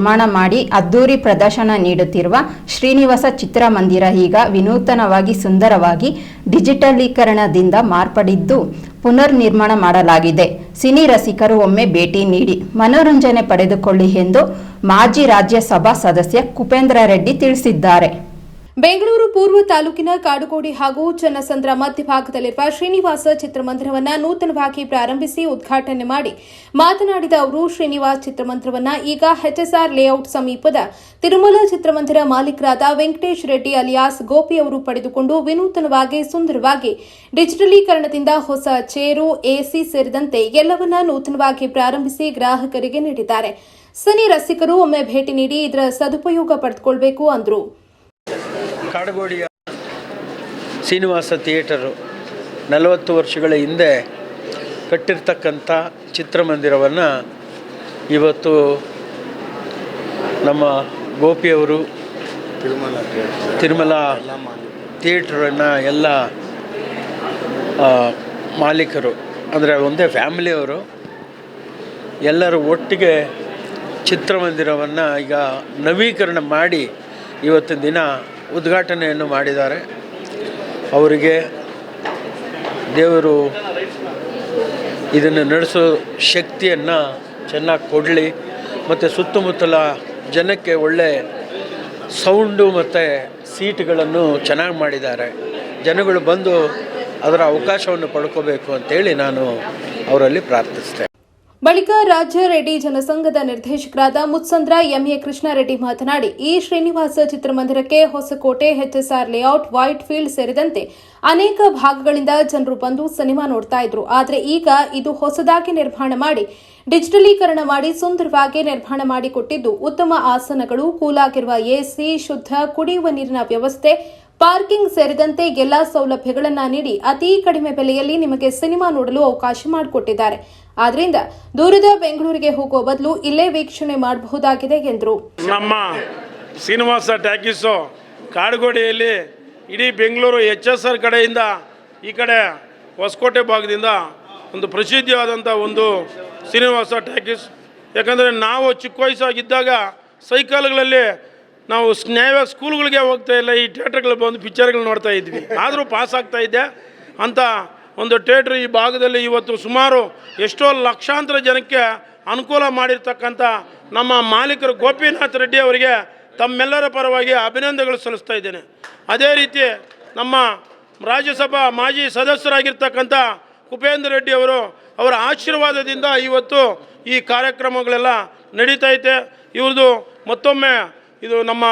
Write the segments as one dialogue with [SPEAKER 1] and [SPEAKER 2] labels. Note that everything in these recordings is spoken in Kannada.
[SPEAKER 1] ನಿರ್ಮಾಣ ಮಾಡಿ ಅದ್ದೂರಿ ಪ್ರದರ್ಶನ ನೀಡುತ್ತಿರುವ ಶ್ರೀನಿವಾಸ ಚಿತ್ರಮಂದಿರ ಈಗ ವಿನೂತನವಾಗಿ ಸುಂದರವಾಗಿ ಡಿಜಿಟಲೀಕರಣದಿಂದ ಮಾರ್ಪಡಿದ್ದು ಪುನರ್ ನಿರ್ಮಾಣ ಮಾಡಲಾಗಿದೆ. ಸಿನಿ ರಸಿಕರು ಒಮ್ಮೆ ಭೇಟಿ ನೀಡಿ ಮನೋರಂಜನೆ ಪಡೆದುಕೊಳ್ಳಿ ಎಂದು ಮಾಜಿ ರಾಜ್ಯಸಭಾ ಸದಸ್ಯ ಕುಪೇಂದ್ರ ರೆಡ್ಡಿ ತಿಳಿಸಿದ್ದಾರೆ.
[SPEAKER 2] ಬೆಂಗಳೂರು ಪೂರ್ವ ತಾಲೂಕಿನ ಕಾಡುಗೋಡಿ ಹಾಗೂ ಚನ್ನಸಂದ್ರ ಮಧ್ಯಭಾಗದಲ್ಲಿರುವ ಶ್ರೀನಿವಾಸ ಚಿತ್ರಮಂದಿರವನ್ನು ನೂತನವಾಗಿ ಪ್ರಾರಂಭಿಸಿ ಉದ್ಘಾಟನೆ ಮಾಡಿ ಮಾತನಾಡಿದ ಅವರು, ಶ್ರೀನಿವಾಸ್ ಚಿತ್ರಮಂದಿರವನ್ನು ಈಗ ಹೆಚ್ಎಸ್ಆರ್ ಲೇಔಟ್ ಸಮೀಪದ ತಿರುಮಲ ಚಿತ್ರಮಂದಿರ ಮಾಲೀಕರಾದ ವೆಂಕಟೇಶ್ ರೆಡ್ಡಿ ಅಲಿಯಾಸ್ ಗೋಪಿ ಅವರು ಪಡೆದುಕೊಂಡು ವಿನೂತನವಾಗಿ ಸುಂದರವಾಗಿ ಡಿಜಿಟಲೀಕರಣದಿಂದ ಹೊಸ ಚೇರು, ಎಸಿ ಸೇರಿದಂತೆ ಎಲ್ಲವನ್ನ ನೂತನವಾಗಿ ಪ್ರಾರಂಭಿಸಿ ಗ್ರಾಹಕರಿಗೆ ನೀಡಿದ್ದಾರೆ. ಸನಿ ರಸಿಕರು ಒಮ್ಮೆ ಭೇಟಿ ನೀಡಿ ಇದರ ಸದುಪಯೋಗ ಪಡೆದುಕೊಳ್ಳಬೇಕು ಅಂದರು.
[SPEAKER 3] ಕಾಡುಗೋಡಿಯ ಶ್ರೀನಿವಾಸ ಥಿಯೇಟರು ನಲವತ್ತು ವರ್ಷಗಳ ಹಿಂದೆ ಕಟ್ಟಿರ್ತಕ್ಕಂಥ ಚಿತ್ರಮಂದಿರವನ್ನು ಇವತ್ತು ನಮ್ಮ ಗೋಪಿಯವರು ತಿರುಮಲ ಥಿಯೇಟ್ರನ್ನು ಎಲ್ಲ ಮಾಲೀಕರು ಅಂದರೆ ಒಂದೇ ಫ್ಯಾಮಿಲಿಯವರು ಎಲ್ಲರೂ ಒಟ್ಟಿಗೆ ಚಿತ್ರಮಂದಿರವನ್ನು ಈಗ ನವೀಕರಣ ಮಾಡಿ ಇವತ್ತಿನ ದಿನ ಉದ್ಘಾಟನೆಯನ್ನು ಮಾಡಿದ್ದಾರೆ. ಅವರಿಗೆ ದೇವರು ಇದನ್ನು ನಡೆಸೋ ಶಕ್ತಿಯನ್ನು ಚೆನ್ನಾಗಿ ಕೊಡಲಿ, ಮತ್ತು ಸುತ್ತಮುತ್ತಲ ಜನಕ್ಕೆ ಒಳ್ಳೆ ಸೌಂಡು ಮತ್ತು ಸೀಟ್ಗಳನ್ನು ಚೆನ್ನಾಗಿ ಮಾಡಿದ್ದಾರೆ. ಜನಗಳು ಬಂದು ಅದರ ಅವಕಾಶವನ್ನು ಪಡ್ಕೋಬೇಕು ಅಂತೇಳಿ ನಾನು ಅವರಲ್ಲಿ ಪ್ರಾರ್ಥಿಸ್ತೇನೆ.
[SPEAKER 2] ಬಳಿಕ ರಾಜ್ಯ ರೆಡ್ಡಿ ಜನಸಂಘದ ನಿರ್ದೇಶಕರಾದ ಮುತ್ಸಂದ್ರ, ಎಂಎ ಕೃಷ್ಣಾರೆಡ್ಡಿ ಮಾತನಾಡಿ, ಈ ಶ್ರೀನಿವಾಸ ಚಿತ್ರಮಂದಿರಕ್ಕೆ Hoskote, HSR layout, Whitefield ಸೇರಿದಂತೆ ಅನೇಕ ಭಾಗಗಳಿಂದ ಜನರು ಬಂದು ಸಿನಿಮಾ ನೋಡ್ತಾ ಇದ್ರು. ಆದರೆ ಈಗ ಇದು ಹೊಸದಾಗಿ ನಿರ್ಮಾಣ ಮಾಡಿ, ಡಿಜಿಟಲೀಕರಣ ಮಾಡಿ ಸುಂದರವಾಗಿ ನಿರ್ಮಾಣ ಮಾಡಿಕೊಟ್ಟಿದ್ದು ಉತ್ತಮ ಆಸನಗಳು, ಕೂಲಾಗಿರುವ ಎಸಿ, ಶುದ್ಧ ಕುಡಿಯುವ ನೀರಿನ ವ್ಯವಸ್ಥೆ ಪಾರ್ಕಿಂಗ್ ಸೇರಿದಂತೆ ಎಲ್ಲಾ ಸೌಲಭ್ಯಗಳನ್ನು ನೀಡಿ ಅತಿ ಕಡಿಮೆ ಬೆಲೆಯಲ್ಲಿ ನಿಮಗೆ ಸಿನಿಮಾ ನೋಡಲು ಅವಕಾಶ ಮಾಡಿಕೊಟ್ಟಿದ್ದಾರೆ. ಆದ್ರಿಂದ ದೂರದ ಬೆಂಗಳೂರಿಗೆ ಹೋಗುವ ಬದಲು ಇಲ್ಲೇ ವೀಕ್ಷಣೆ ಮಾಡಬಹುದಾಗಿದೆ ಎಂದರು.
[SPEAKER 4] ನಮ್ಮ ಶ್ರೀನಿವಾಸ ಟ್ಯಾಕೀಸು ಕಾಡುಗೋಡಿಯಲ್ಲಿ ಇಡೀ ಬೆಂಗಳೂರು ಎಚ್ ಎಸ್ ಆರ್ ಕಡೆಯಿಂದ ಈ ಕಡೆ ಹೊಸಕೋಟೆ ಭಾಗದಿಂದ ಒಂದು ಪ್ರಸಿದ್ಧಿಯಾದಂಥ ಒಂದು ಶ್ರೀನಿವಾಸ ಟ್ಯಾಕೀಸ್. ಯಾಕಂದರೆ ನಾವು ಚಿಕ್ಕ ವಯಸ್ಸಾಗಿದ್ದಾಗ ಸೈಕಲ್ಗಳಲ್ಲಿ ನಾವು ನ್ಯಾಯವಾಗಿ ಸ್ಕೂಲ್ಗಳಿಗೆ ಹೋಗ್ತಾ ಇಲ್ಲ, ಈ ಥಿಯೇಟ್ರ್ಗಳು ಬಂದು ಪಿಕ್ಚರ್ಗಳು ನೋಡ್ತಾ ಇದ್ವಿ. ಆದರೂ ಪಾಸ್ ಆಗ್ತಾ ಇದ್ದೆ ಅಂತ ಒಂದು ಥಿಯೇಟ್ರ್ ಈ ಭಾಗದಲ್ಲಿ ಇವತ್ತು ಸುಮಾರು ಎಷ್ಟೋ ಲಕ್ಷಾಂತರ ಜನಕ್ಕೆ ಅನುಕೂಲ ಮಾಡಿರ್ತಕ್ಕಂಥ ನಮ್ಮ ಮಾಲೀಕರು ಗೋಪಿನಾಥ್ ರೆಡ್ಡಿ ಅವರಿಗೆ ತಮ್ಮೆಲ್ಲರ ಪರವಾಗಿ ಅಭಿನಂದನೆಗಳು ಸಲ್ಲಿಸ್ತಾ ಇದ್ದೇನೆ. ಅದೇ ರೀತಿ ನಮ್ಮ ರಾಜ್ಯಸಭಾ ಮಾಜಿ ಸದಸ್ಯರಾಗಿರ್ತಕ್ಕಂಥ ಕುಪೇಂದ್ರ ರೆಡ್ಡಿ ಅವರು ಅವರ ಆಶೀರ್ವಾದದಿಂದ ಇವತ್ತು ಈ ಕಾರ್ಯಕ್ರಮಗಳೆಲ್ಲ ನಡೀತಾ ಇದೆ ಇವ್ರದ್ದು ಮತ್ತೊಮ್ಮೆ ಇದು ನಮ್ಮ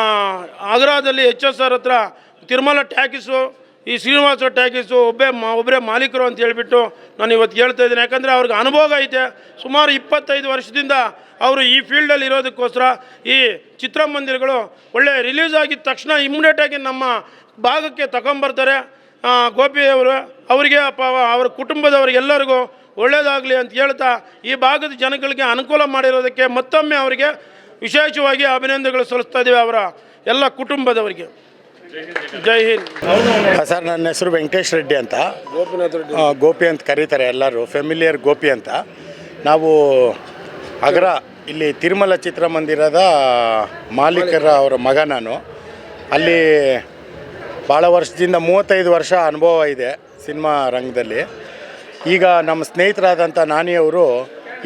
[SPEAKER 4] ಆಗ್ರಾದಲ್ಲಿ ಎಚ್ ಎಸ್ ಆರ್ ಹತ್ರ ತಿರುಮಲ ಟ್ಯಾಕಿಸು, ಈ ಶ್ರೀನಿವಾಸ ಟ್ಯಾಕಿಸು ಒಬ್ಬೇ ಮಾ, ಒಬ್ಬರೇ ಮಾಲೀಕರು ಅಂತ ಹೇಳಿಬಿಟ್ಟು ನಾನು ಇವತ್ತು ಹೇಳ್ತಾ ಇದ್ದೀನಿ. ಯಾಕಂದರೆ ಅವ್ರಿಗೆ ಅನುಭವ ಐತೆ. ಸುಮಾರು ಇಪ್ಪತ್ತೈದು ವರ್ಷದಿಂದ ಅವರು ಈ ಫೀಲ್ಡಲ್ಲಿ ಇರೋದಕ್ಕೋಸ್ಕರ ಈ ಚಿತ್ರಮಂದಿರಗಳು ಒಳ್ಳೆ ರಿಲೀಸ್ ಆಗಿದ ತಕ್ಷಣ ಇಮ್ಮಿಡಿಯೇಟಾಗಿ ನಮ್ಮ ಭಾಗಕ್ಕೆ ತಗೊಂಬರ್ತಾರೆ. ಗೋಪಿಯವರು ಗೋಪಿ ಅವರು, ಅವರಿಗೆ ಪ ಅವ್ರ ಕುಟುಂಬದವ್ರಿಗೆಲ್ಲರಿಗೂ ಒಳ್ಳೆಯದಾಗಲಿ ಅಂತ ಹೇಳ್ತಾ ಈ ಭಾಗದ ಜನಗಳಿಗೆ ಅನುಕೂಲ ಮಾಡಿರೋದಕ್ಕೆ ಮತ್ತೊಮ್ಮೆ ಅವರಿಗೆ ವಿಶೇಷವಾಗಿ ಅಭಿನಂದನೆಗಳು ಸಲ್ಲಿಸ್ತಾ ಇದ್ದೀವಿ ಅವರ ಎಲ್ಲ ಕುಟುಂಬದವರಿಗೆ. ಜೈ ಹಿಂದ್.
[SPEAKER 5] ಸರ್ ನನ್ನ ಹೆಸರು ವೆಂಕಟೇಶ್ ರೆಡ್ಡಿ ಅಂತ. ಆ, ಗೋಪಿ ಅಂತ ಕರೀತಾರೆ ಎಲ್ಲರೂ ಫೆಮಿಲಿಯರ್ ಗೋಪಿ ಅಂತ. ನಾವು ಅಗ್ರ ಇಲ್ಲಿ ತಿರುಮಲ ಚಿತ್ರಮಂದಿರದ ಮಾಲೀಕರ ಅವರ ಮಗ ನಾನು. ಅಲ್ಲಿ ಭಾಳ ವರ್ಷದಿಂದ ಮೂವತ್ತೈದು ವರ್ಷ ಅನುಭವ ಇದೆ ಸಿನಿಮಾ ರಂಗದಲ್ಲಿ. ಈಗ ನಮ್ಮ ಸ್ನೇಹಿತರಾದಂಥ ನಾನಿಯವರು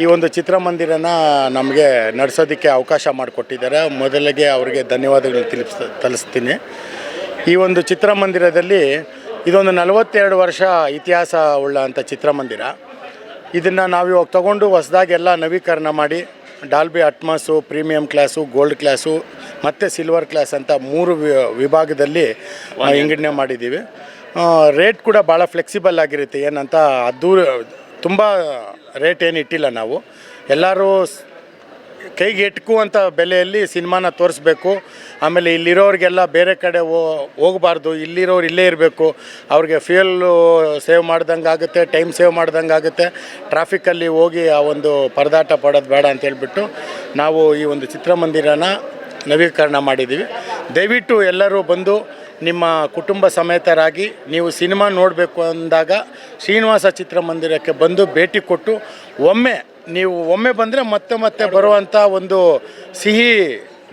[SPEAKER 5] ಈ ಒಂದು ಚಿತ್ರಮಂದಿರನ ನಮಗೆ ನಡೆಸೋದಕ್ಕೆ ಅವಕಾಶ ಮಾಡಿಕೊಟ್ಟಿದ್ದಾರೆ. ಮೊದಲಿಗೆ ಅವರಿಗೆ ಧನ್ಯವಾದಗಳು ತಿಳಿಸ್ ತಲಿಸ್ತೀನಿ. ಈ ಒಂದು ಚಿತ್ರಮಂದಿರದಲ್ಲಿ ಇದೊಂದು ನಲವತ್ತೆರಡು ವರ್ಷ ಇತಿಹಾಸ ಉಳ್ಳಂಥ ಚಿತ್ರಮಂದಿರ. ಇದನ್ನು ನಾವು ಇವಾಗ ತೊಗೊಂಡು ಹೊಸದಾಗಿ ಎಲ್ಲ ನವೀಕರಣ ಮಾಡಿ Dolby Atmos premium class gold class ಮತ್ತು ಸಿಲ್ವರ್ ಕ್ಲಾಸ್ ಅಂತ ಮೂರು ವಿಭಾಗದಲ್ಲಿ ವಿಂಗಡಣೆ ಮಾಡಿದ್ದೀವಿ. ರೇಟ್ ಕೂಡ ಭಾಳ ಫ್ಲೆಕ್ಸಿಬಲ್ ಆಗಿರುತ್ತೆ. ಏನಂತ ಅದು ತುಂಬ ರೇಟ್ ಏನು ಇಟ್ಟಿಲ್ಲ ನಾವು. ಎಲ್ಲರೂ ಕೈಗೆ ಎಟ್ಕುವಂಥ ಬೆಲೆಯಲ್ಲಿ ಸಿನಿಮಾನ ತೋರಿಸ್ಬೇಕು. ಆಮೇಲೆ ಇಲ್ಲಿರೋರಿಗೆಲ್ಲ ಬೇರೆ ಕಡೆ ಹೋಗಬಾರ್ದು. ಇಲ್ಲಿರೋರು ಇಲ್ಲೇ ಇರಬೇಕು. ಅವ್ರಿಗೆ ಫ್ಯೂಯಲ್ಲು ಸೇವ್ ಮಾಡ್ದಂಗೆ ಆಗುತ್ತೆ, ಟೈಮ್ ಸೇವ್ ಮಾಡ್ದಂಗೆ ಆಗುತ್ತೆ. ಟ್ರಾಫಿಕ್ಕಲ್ಲಿ ಹೋಗಿ ಆ ಒಂದು ಪರದಾಟ ಪಡೋದು ಬೇಡ ಅಂತ ಹೇಳ್ಬಿಟ್ಟು ನಾವು ಈ ಒಂದು ಚಿತ್ರಮಂದಿರನ ನವೀಕರಣ ಮಾಡಿದ್ದೀವಿ. ದಯವಿಟ್ಟು ಎಲ್ಲರೂ ಬಂದು ನಿಮ್ಮ ಕುಟುಂಬ ಸಮೇತರಾಗಿ ನೀವು ಸಿನಿಮಾ ನೋಡಬೇಕು ಅಂದಾಗ ಶ್ರೀನಿವಾಸ ಚಿತ್ರಮಂದಿರಕ್ಕೆ ಬಂದು ಭೇಟಿ ಕೊಟ್ಟು ಒಮ್ಮೆ ನೀವು ಒಮ್ಮೆ ಬಂದರೆ ಮತ್ತೆ ಮತ್ತೆ ಬರುವಂಥ ಒಂದು ಸಿಹಿ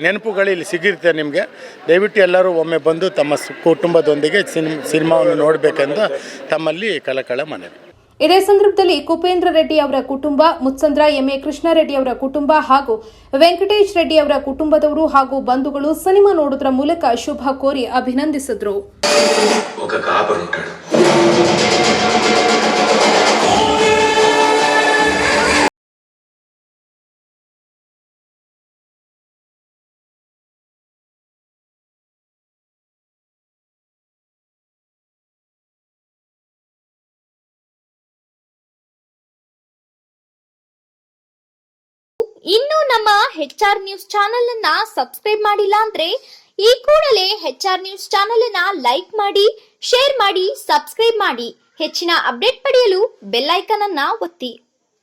[SPEAKER 5] ನೆನಪುಗಳು ಇಲ್ಲಿ ಸಿಗಿರುತ್ತೆ ನಿಮಗೆ. ದಯವಿಟ್ಟು ಎಲ್ಲರೂ ಒಮ್ಮೆ ಬಂದು ತಮ್ಮ ಕುಟುಂಬದೊಂದಿಗೆ ಸಿನಿಮ್ ಸಿನಿಮಾವನ್ನು ನೋಡಬೇಕೆಂದು ತಮ್ಮಲ್ಲಿ ಕಲಕಳ ಮನವಿ.
[SPEAKER 2] ಇದೇ ಸಂದರ್ಭದಲ್ಲಿ ಕುಪೇಂದ್ರ ರೆಡ್ಡಿ ಅವರ ಕುಟುಂಬ, ಮುತ್ಸಂದ್ರ ಎಂಎ ಕೃಷ್ಣಾರೆಡ್ಡಿ ಅವರ ಕುಟುಂಬ ಹಾಗೂ ವೆಂಕಟೇಶ್ ರೆಡ್ಡಿ ಅವರ ಕುಟುಂಬದವರು ಹಾಗೂ ಬಂಧುಗಳು ಸಿನಿಮಾ ನೋಡುವುದರ ಮೂಲಕ ಶುಭ ಕೋರಿ ಅಭಿನಂದಿಸಿದ್ರು.
[SPEAKER 6] ಇನ್ನು ನಮ್ಮ ಹೆಚ್ ಆರ್ ನ್ಯೂಸ್ ಚಾನೆಲ್ ಅನ್ನ ಸಬ್ಸ್ಕ್ರೈಬ್ ಮಾಡಿಲ್ಲ ಅಂದ್ರೆ ಈ ಕೂಡಲೇ ಹೆಚ್ ಆರ್ ನ್ಯೂಸ್ ಚಾನೆಲ್ ಅನ್ನ ಲೈಕ್ ಮಾಡಿ, ಶೇರ್ ಮಾಡಿ, ಸಬ್ಸ್ಕ್ರೈಬ್ ಮಾಡಿ. ಹೆಚ್ಚಿನ ಅಪ್ಡೇಟ್ ಪಡೆಯಲು ಬೆಲ್ ಐಕನ್ ಅನ್ನ ಒತ್ತಿ.